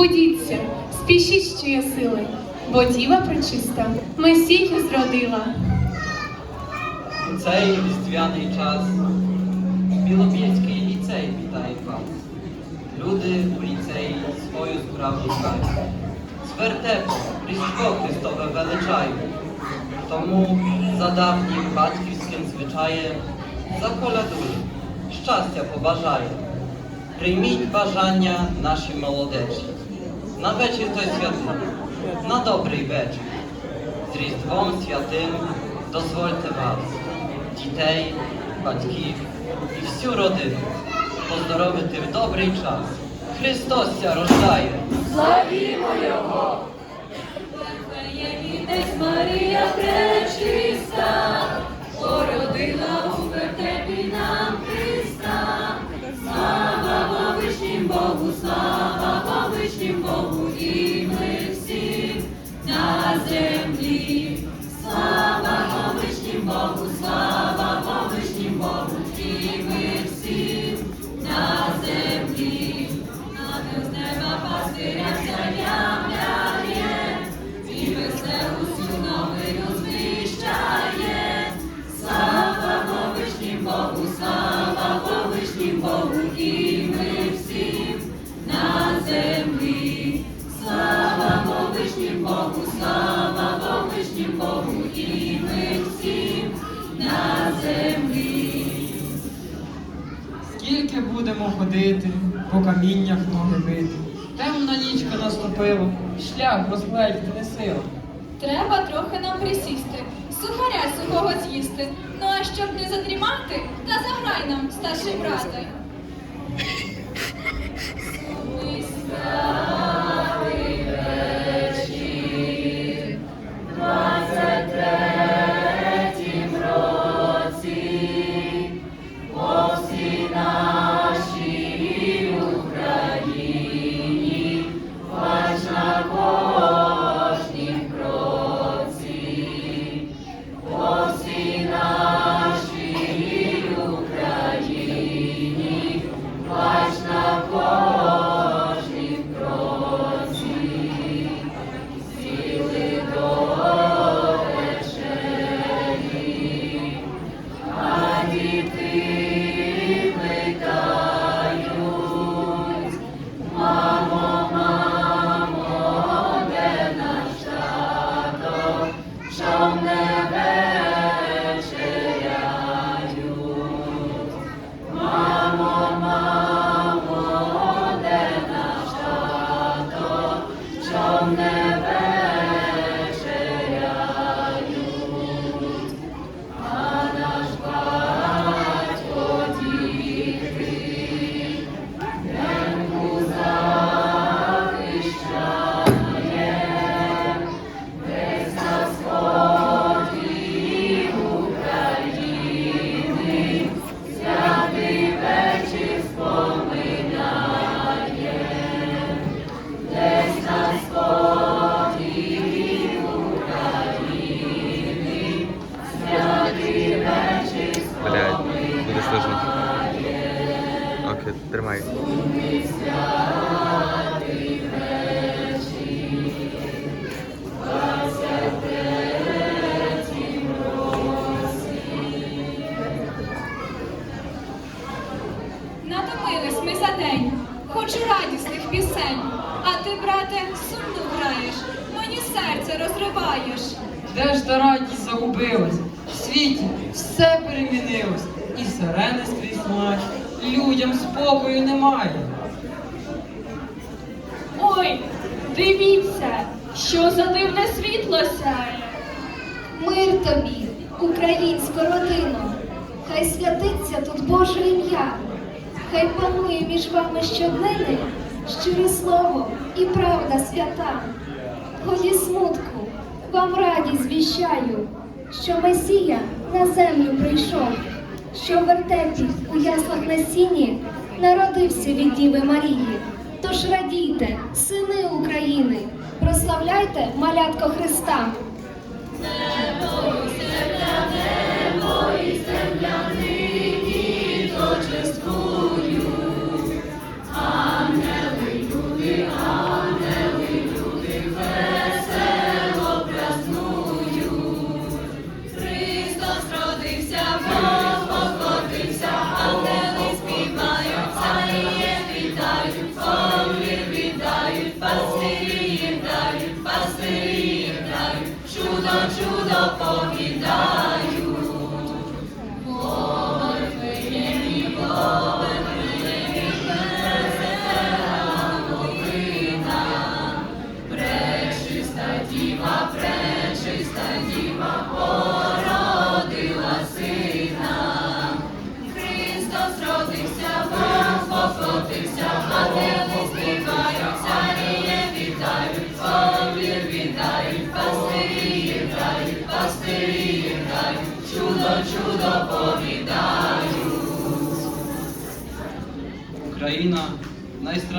будіться, спішіть, що є сили, бо діва пречиста Месію зродила. У цей різдвяний час Білобєцький ліцей вітає вас. Люди у ліцеї свою справу знають. З вертепу Різдво Христове величають. Тому за давнім батьківським звичаєм заколядуй, щастя побажаю. Прийміть бажання наші молодечі. На вечір той святий, на добрий вечір. З Різдвом святим дозвольте вас, дітей, батьків і всю родину поздоровити в добрий час. Христос ся рождає! Славімо Його! Марія будемо ходити, по каміннях ноги бити. Темна нічка наступила, шлях розгледіти не сила. Треба трохи нам присісти, сухаря сухого з'їсти. Ну а щоб не задрімати, та заграй нам, старший брате. Окей, тримай. Натомились ми за день, хочу радісних пісень. А ти, брате, сумно граєш, мені серце розриваєш. Де ж та радість загубилась? В світі все перемінилось, і сирени скрізь мають, людям спокою немає. Дивіться, що за дивне світло сяє. Мир тобі, українська родино, хай святиться тут Боже ім'я, хай панує між вами щоднини щире слово і правда свята. Годі смутку, вам радість звіщаю, що Месія на землю прийшов, що в вертепі у яслах на сіні народився від Діви Марії. Тож радійте, сини України, прославляйте малятко Христа.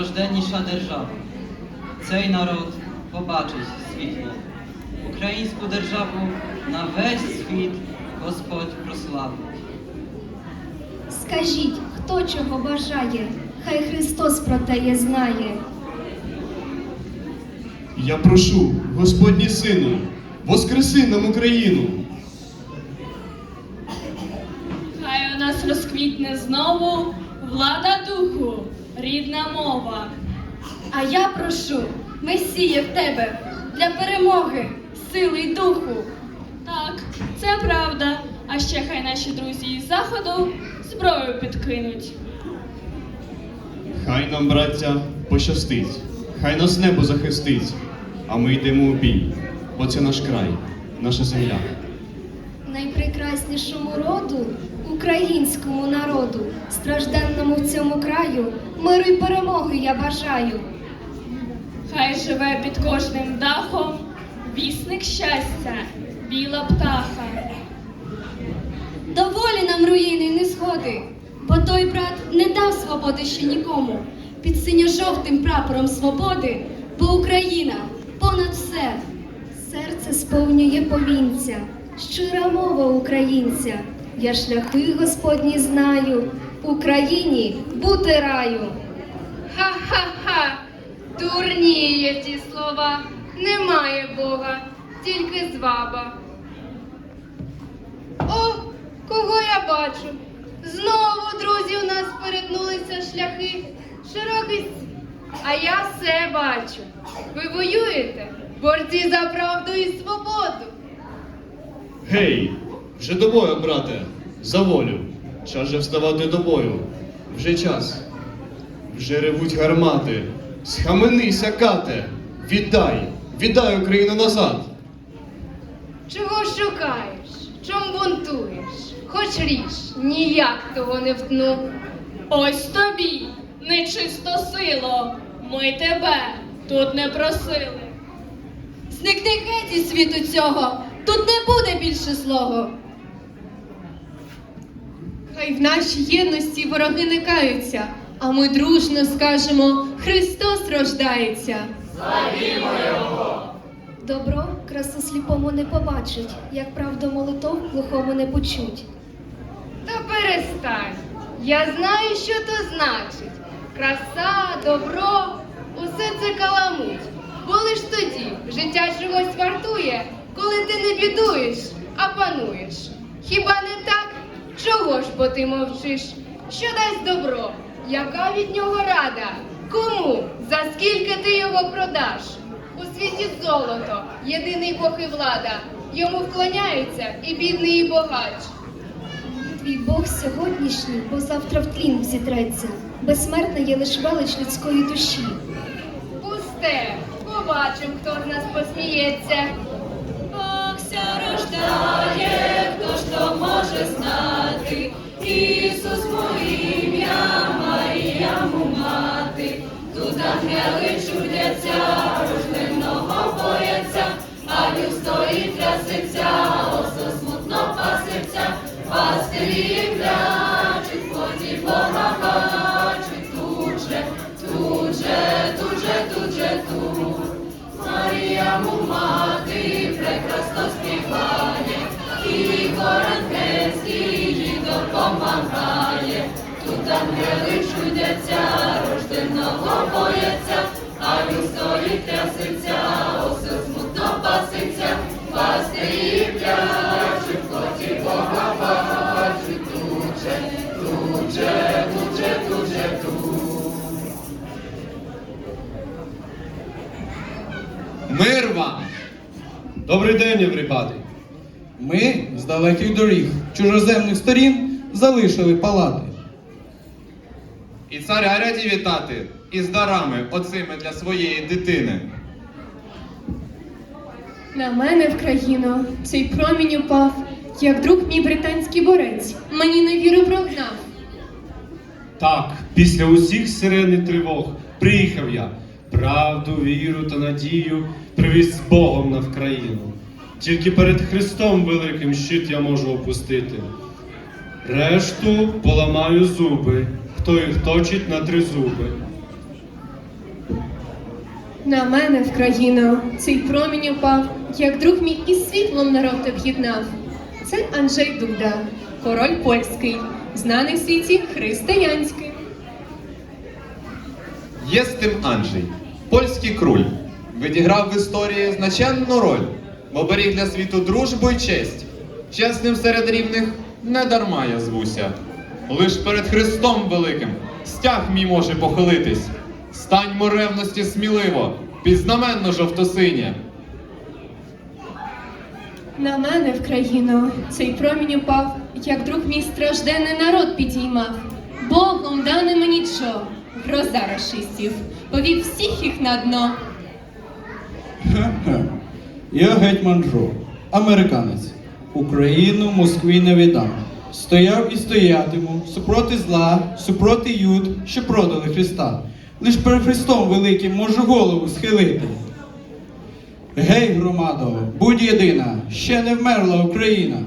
Найстражденніша держава. Цей народ побачить світло. Українську державу на весь світ Господь прославить. Скажіть, хто чого бажає, хай Христос про те знає. Я прошу, Господні Сину, воскреси нам Україну. Хай у нас розквітне знову влада духу, рідна мова. А я прошу, Месія в тебе для перемоги, сили й духу. Так, це правда. А ще хай наші друзі із заходу зброю підкинуть. Хай нам, браття, пощастить, хай нас небо захистить, а ми йдемо у бій, бо це наш край, наша земля. Найпрекраснішому роду, українському народу, стражденному в цьому краю, миру й перемоги я бажаю. Хай живе під кожним дахом вісник щастя, біла птаха. Доволі нам руїни й незгоди, бо той брат не дав свободи ще нікому. Під синьо-жовтим прапором свободи, бо Україна понад все. Серце сповнює повінця, щира мова українця. Я шляхи Господні знаю, Україні бути раю. Ха-ха-ха! Дурніє ті слова. Немає Бога, тільки зваба. О, кого я бачу? Знову, друзі, у нас перетнулися шляхи. Широкий. А я все бачу. Ви воюєте? Борці за правду і свободу. Гей, вже до бою, брате, за волю. Час же вставати до бою. Вже час. Вже ревуть гармати. Схаменися, кате. Віддай, віддай Україну назад. Чого шукаєш? Чом бунтуєш? Хоч ріж, ніяк того не втну. Ось тобі, нечисто сило, ми тебе тут не просили. Зникни геть із світу цього, тут не буде більше злого. Хай в нашій єдності вороги не каються, а ми дружно скажемо Христос рождається. Добро красу сліпому не побачить, як правду молитов глухому не почуть. Та перестань. Я знаю, що то значить. Краса, добро, усе це каламуть. Бо лиш тоді життя чогось вартує, коли ти не бідуєш, а пануєш. Хіба не так? Чого ж бо ти мовчиш? Що дасть добро? Яка від нього рада? Кому? За скільки ти його продаш? У світі золото, єдиний Бог і влада. Йому вклоняються і бідний, і богач. Твій Бог сьогоднішній, бо завтра в тлін зітреться. Безсмертна є лиш велич людської душі. Пусте, побачимо, хто з нас посміється. Бог ся рождає, хто ж то може знати? Ісус ім'я, Марія му мати. Тут ангели чудяться, рожденого бояться, а люд стоїть трясеться, осо смутно пасеться, пастирі клячуть, плоті Бога бачуть, тут же, тут же, тут же, тут же, тут. Марія му мати прекрасно співає, і Корангельський їй допомагає. Тут ангели чудяться, рожденого бояться, а він стоїть трясеться, осел смутно паситься, пастирі Добрий день, everybody! Ми з далеких доріг, чужоземних сторін залишили палати. І царя раді вітати із дарами оцими для своєї дитини. На мене в країну цей промінь упав, як друг мій британський борець. Мені невіру прогнав. Так, після усіх сирен і тривог приїхав я. Правду, віру та надію привіз з Богом на Вкраїну. Тільки перед Христом великим щит я можу опустити. Решту поламаю зуби, хто їх точить на три зуби. На мене в країну цей промінь упав, як друг мій із світлом народ об'єднав. Це Анджей Дуда, король польський, знаний в світі християнський. Єстим Анджей, польський круль, відіграв в історії значенну роль, бо беріг для світу дружбу й честь. Чесним серед рівних не дарма я звуся. Лиш перед Христом Великим стяг мій може похилитись. Станьмо ревності сміливо, пізнаменно жовтосинє. На мене в країну цей промінь упав, як друг мій стражденний народ підіймав. Богом дане мені чо, гроза расистів, повів всіх їх на дно. Я гетьман Джо, американець. Україну Москві не віддам. Стояв і стоятиму супроти зла, супроти юд, що продали Христа. Лиш перед Христом Великим можу голову схилити. Гей, громадо, будь єдина, ще не вмерла Україна.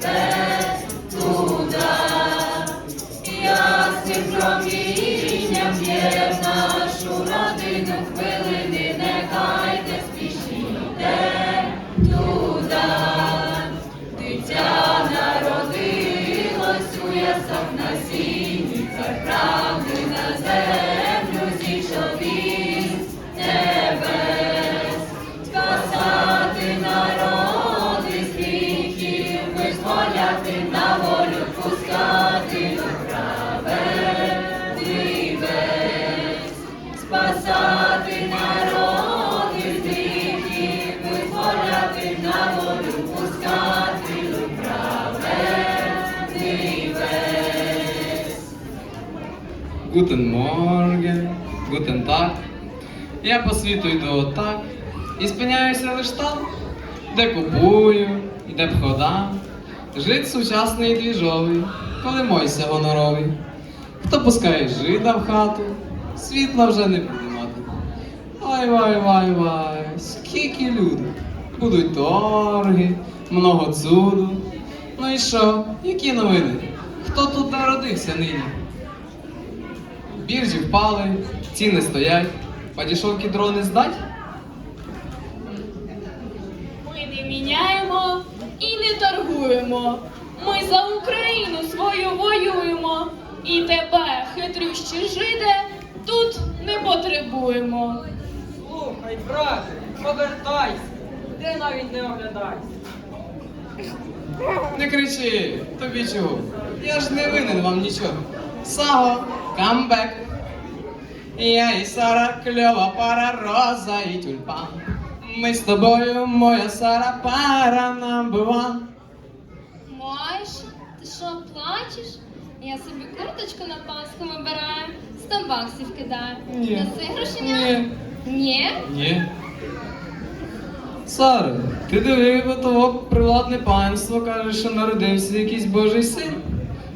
Спішніте я Ясним промінням Гутен Так. Я по світу йду отак і спиняюся лиш там, де купую, і де б ходам. Жит сучасний і двіжовий, коли мойся гоноровий. Хто пускає жида в хату, світла вже не буде мати. Вай, вай, вай, вай, скільки люди. Будуть торги, много цуду. Ну і що, які новини? Хто тут народився нині? Біржі впали, ціни стоять, падішовки дрони здать? Ми не міняємо і не торгуємо. Ми за Україну свою воюємо. І тебе, хитрющі жиде, тут не потребуємо. Слухай, брате, повертайся, де навіть не оглядайся. Не кричи, тобі чого? Я ж не винен вам нічого. Саго, камбек. Я і Сара, кльова пара, роза і тюльпан. Ми з тобою, моя Сара, пара number one. Маєш? Ти що, плачеш? Я собі курточку на Пасху вибираю, 100 баксів кидаю. Ні. Даси грошеня? Ні. Ні? Ні. Сара, ти диви, бо того привладне панство каже, що народився якийсь божий син.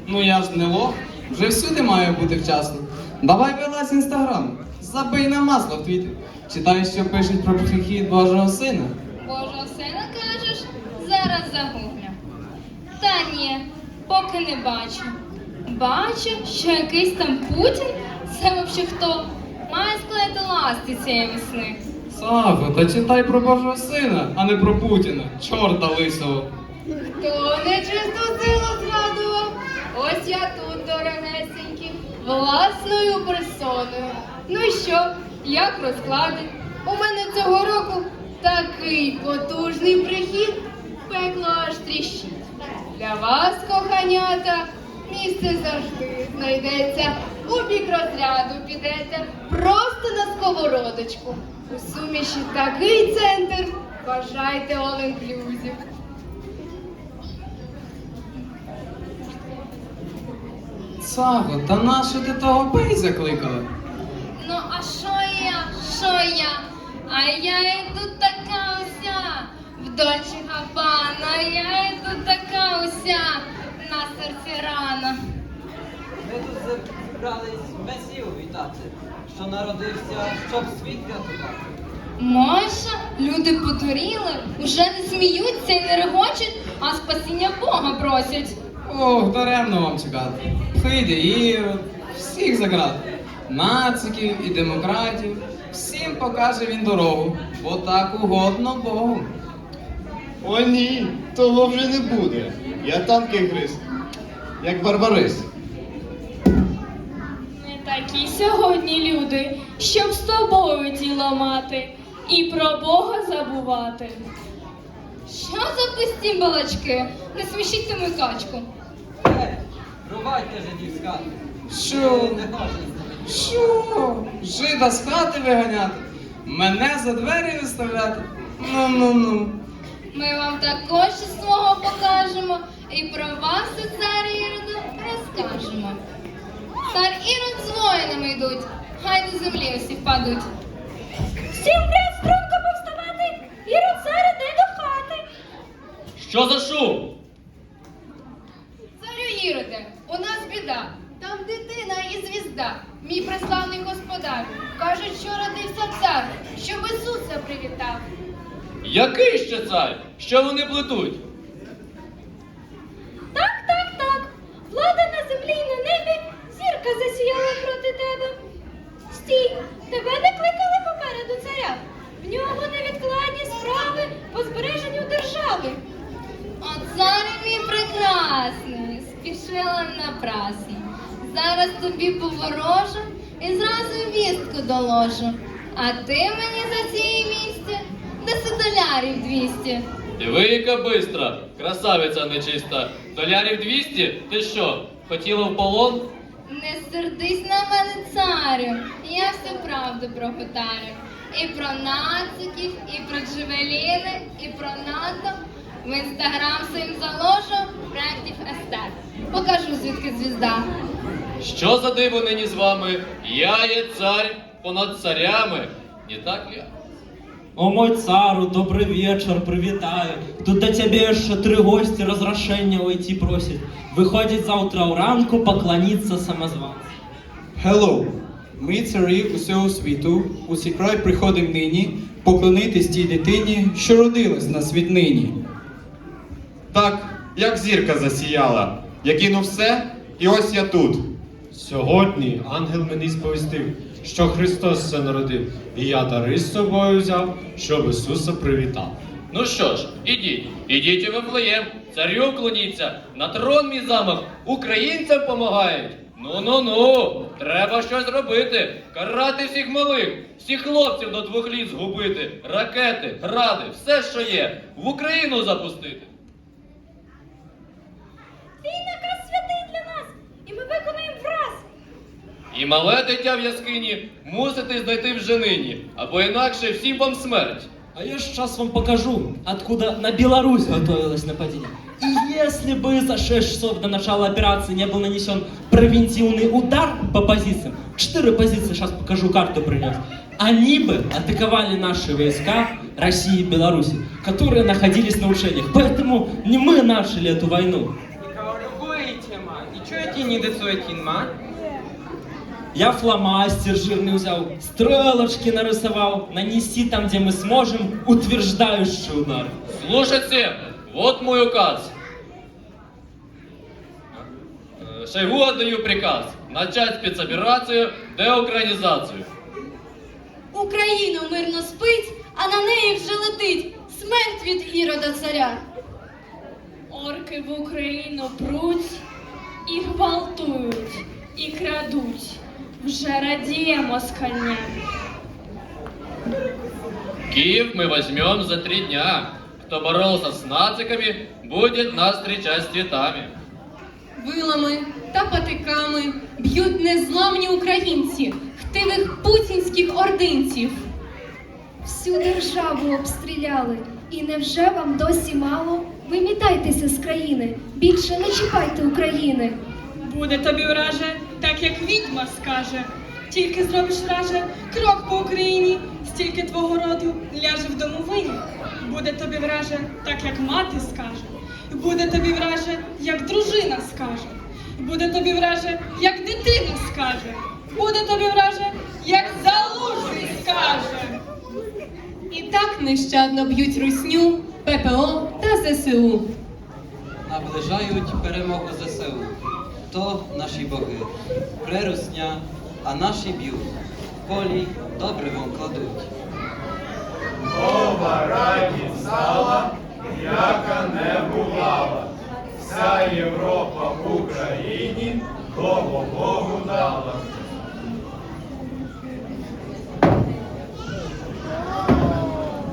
Ну я ж не лох, вже всюди маю бути вчасно. Давай вилазь інстаграм, забий на масло в твіттер. Читай, що пишуть про прихід Божого сина. Божого сина кажеш? Зараз загуглю. Та ні, поки не бачу. Бачу, що якийсь там Путін, це взагалі хто, має склеїти ласти цієї весни. Сафо, та читай про Божого сина, а не про Путіна, чорта лисого. Хто нечисту силу згадував? Ось я тут, дорогесенькі, власною персоною. Ну що, як розклади? У мене цього року такий потужний прихід, пекло аж тріщить. Для вас, коханята, місце завжди знайдеться. У бік розряду підете просто на сковородочку. У суміші такий центр. Бажайте all-inclusive. Сафо, та нащо ти того пей закликала? Ну, а що я? Що я? А я йду така уся. В дочі Габана, я йду така уся. На серці рана. Ми тут зібрались Месію вітати, що народився, щоб світ рятувати. Моша, люди подуріли, уже не сміються і не регочуть, а спасіння Бога просять. Ох, даремно вам чекати. Прийде Ірод, всіх заграти. Нациків і демократів, всім покаже він дорогу, бо так угодно Богу. О ні, того вже не буде. Я танки гриз, як барбарис. Не такі сьогодні люди, щоб з тобою діло мати і про Бога забувати. Що за пусті балачки? Не смішіть мою качку. Е, рубайте жидів з хати. Що? Не. Що? Жида з хати виганяти? Мене за двері виставляти? Ну ну ну. Ми вам також із свого покажемо і про вас у царі Іроду розкажемо. Цар Ірод з воїнами йдуть, хай до землі усі впадуть. Всім брат струнко повставати, Ірод цар іде до хати. Що за шум? Царю Іроде, у нас біда. Там дитина і звізда, мій преславний господар. Кажуть, що родився цар, щоб Ісуса привітав. Який ще цар? Що вони плетуть? Так, так, так. Влада на землі і на небі, зірка засіяла проти тебе. Стій, тебе не кликали попереду царя. В нього невідкладні справи по збереженню держави. О, царю мій прекрасний, спішила напрасно. Зараз тобі поворожу і зразу вістку доложу. А ти мені за цієї місці даси долярів двісті. Диви, яка бистра, красавиця нечиста. Долярів 200? Ти що, хотіла в полон? Не сердись на мене, царю, я всю правду пропитаю. І про нациків, і про джевеліни, і про НАТО. В інстаграм своїм заложу проєктів естет. Покажу, звідки звізда. Що за диво нині з вами? Я є цар понад царями. Не так я? О мой цару, добрый вечер, привітаю. Тут до тебе ще три гості розрашення войти просять. Виходять завтра уранку поклониться самозванцю. Hello! Ми царі усього світу, усі край приходим нині, поклонитись тій дитині, що родилась на світ нині. Так, як зірка засіяла. Я кинув все, і ось я тут. Сьогодні ангел мені сповістив, що Христос все народив, і я дари з собою взяв, щоб Ісуса привітав. Ну що ж, ідіть, ідіть у Вифлеєм, царю вклоніться, на трон мій замах, українцям помагають. Ну ну ну, треба щось робити, карати всіх малих, всіх хлопців до двох літ згубити, ракети, гради, все, що є, в Україну запустити. Твій наказ святий для нас, і ми виконуємо враз. І мале дитя в яскині мусите знайти вже нині, або інакше всім вам смерть. А я сейчас вам покажу, откуда на Беларусь готовилось нападение. И если бы за 6 часов до начала операции не был нанесен превентивный удар по позициям, четыре позиции, сейчас покажу, карту принес, они бы атаковали наши войска России и Беларуси, которые находились на учениях. Поэтому не мы начали эту войну. Я фломастер жирный взял, стрелочки нарисовал, нанести там, где мы сможем, утверждающий удар. Слушайте, вот мой указ. Э, Шойгу отдаю приказ начать спецоперацию деукраїнізацію. Україна мирно спить, а на неї вже летить смерть від ірода царя. Орки в Україну пруть і гвалтують, і крадуть. Вже радіє москальня. Киев мы возьмем за три дня. Кто боролся с нациками, будет нас встречать с цветами. Вилами та патиками б'ють незламні українці, хтивих путінських ординців. Всю державу обстріляли. І невже вам досі мало? Вимітайтеся з країни, більше не чіпайте України. Буде тобі враже, так як відьма скаже. Тільки зробиш враже крок по Україні, стільки твого роду ляже в домовині. Буде тобі враже, так як мати скаже. Буде тобі враже, як дружина скаже. Буде тобі враже, як дитина скаже. Буде тобі враже, як залужний скаже. І так нещадно б'ють русню, ППО та ЗСУ. Наближають перемогу ЗСУ. То наші боги. Прирусня, а наші б'ють. В полі добре вам кладуть. Нова радість стала, яка не бувала. Вся Європа в Україні Богу Богу дала.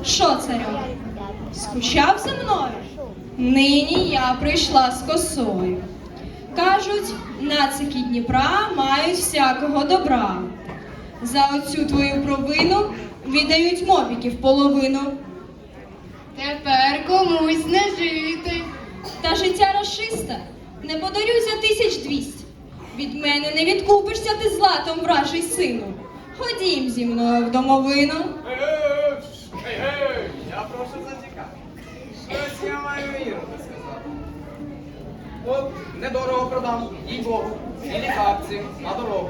Що, царю? Скучав за мною? Нині я прийшла з косою. Кажуть, нацики Дніпра мають всякого добра. За оцю твою провину віддають мобіків половину. Тепер комусь не жити. Та життя расиста не подарю за тисяч двісті. Від мене не відкупишся ти златом, вражий сину. Ходім зі мною в домовину. Прошу зачекати. Щось я маю сказати. От недорого продам, їй Богу, і літавці на дорогу.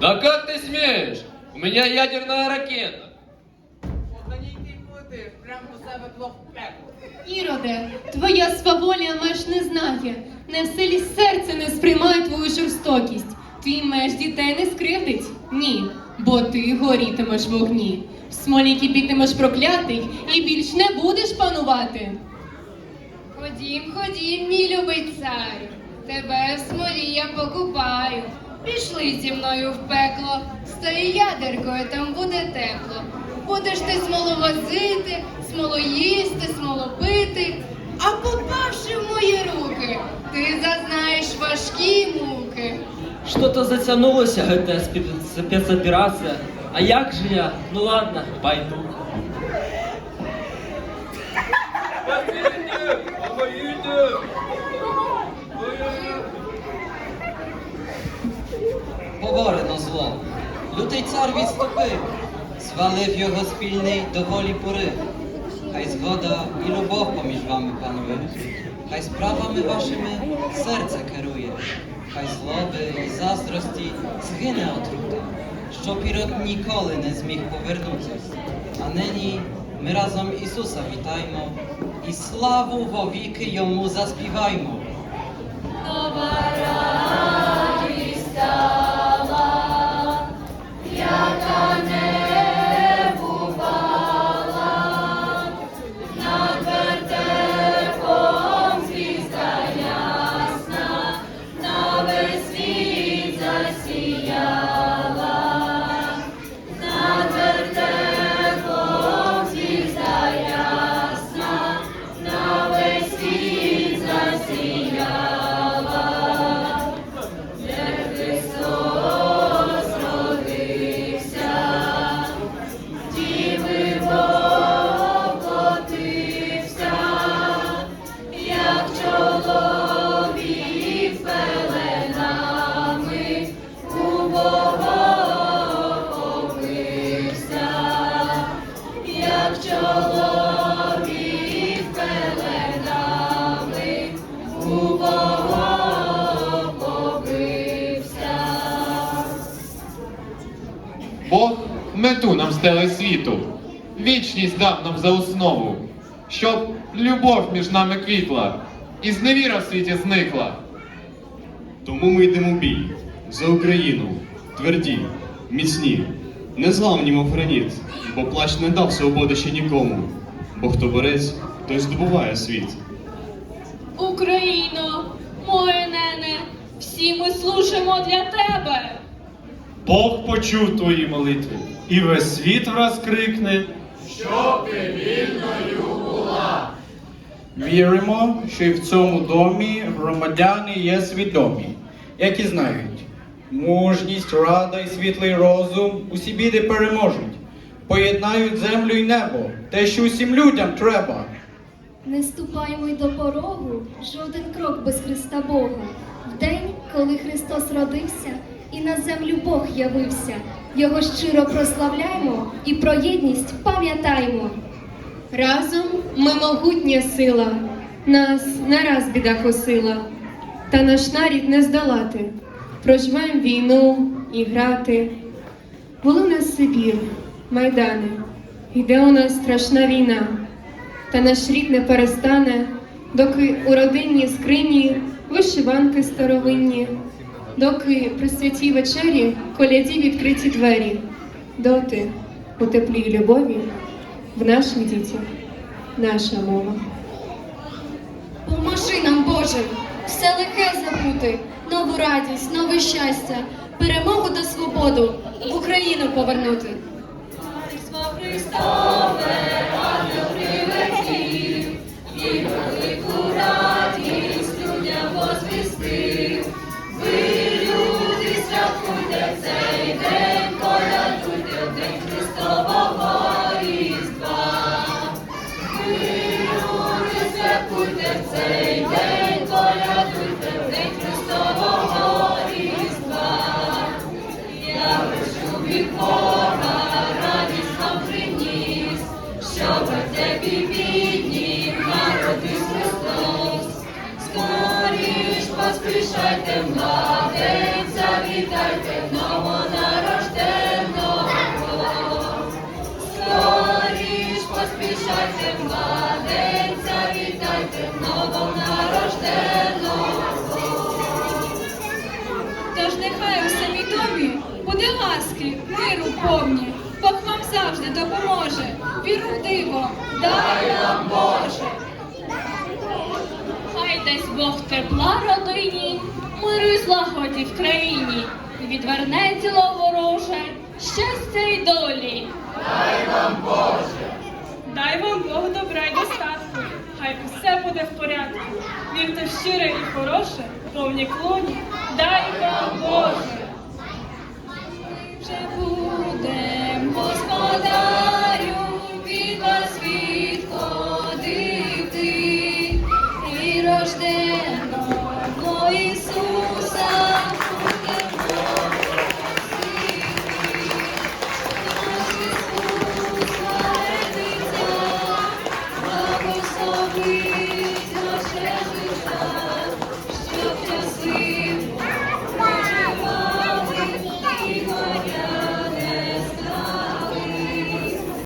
Да как ты смеешь? У меня ядерная ракета. От на ній ти полетиш, прямо до себе плох пекло. Іроде, твоя сваволя меж не знає, не в селі серце не сприймає твою жорстокість. Твій меж дітей не скривдить? Ні, бо ти горітимеш в огні. В смолі кипітимеш проклятий і більш не будеш панувати. Ходім, ходім, мій любий царю, тебе в смолі я покупаю. Пішли зі мною в пекло, стої ядеркою, там буде тепло. Будеш ти смолу возити, смолу їсти, смолу пити, а попавши в мої руки, ти зазнаєш важкі муки. Что-то затянулось, эта спе- спецоперация. А як же я? Ну ладно, пойду. Поборено зло. Лютий цар відступив, звалив його спільний до волі порив. Хай згода і любов поміж вами панує, хай справами вашими серце керує, хай злоби і заздрості згине отрута, що пірод ніколи не зміг повернутися. А нині ми разом Ісуса вітаємо і славу вовіки йому заспіваймо. Нам за основу, щоб любов між нами квітла, і зневіра в світі зникла. Тому ми йдемо в бій за Україну, тверді, міцні, незламні, мов граніт, бо плач не дав свободи ще нікому, бо хто борець, той здобуває світ. Україно, моє нене, всі ми служимо для тебе. Бог почув твої молитви, і весь світ враз крикне. Віримо, що і в цьому домі громадяни є свідомі, які знають, мужність, рада і світлий розум усі біди переможуть, поєднають землю і небо, те, що усім людям треба. Не ступаймо й до порогу, жоден крок без Христа Бога. В день, коли Христос родився і на землю Бог явився, Його щиро прославляймо і про єдність пам'ятаймо. Разом ми могутня сила, нас не раз біда косила, та наш нарід не здолати. Проживаємо війну і грати. Були в нас Сибір, Майдани, йде у нас страшна війна, та наш рід не перестане, доки у родинній скрині вишиванки старовинні, доки при святій вечері коляді відкриті двері, доти у теплій любові в наших дітях наша мова. Поможи нам, Боже, все лихе забути, нову радість, нове щастя, перемогу та свободу в Україну повернути. Тож ласки, миру повні, Бог вам завжди допоможе. Віру в диво, дай нам Боже. Хай дасть Бог тепла родині, миру і злагоді в країні, відверне тіло вороже, щастя й долі. Дай вам Боже. Дай вам Бог добра й достатку, хай все буде в порядку. Вірте в щире і хороше, повні клоні, дай вам Боже. Це буде.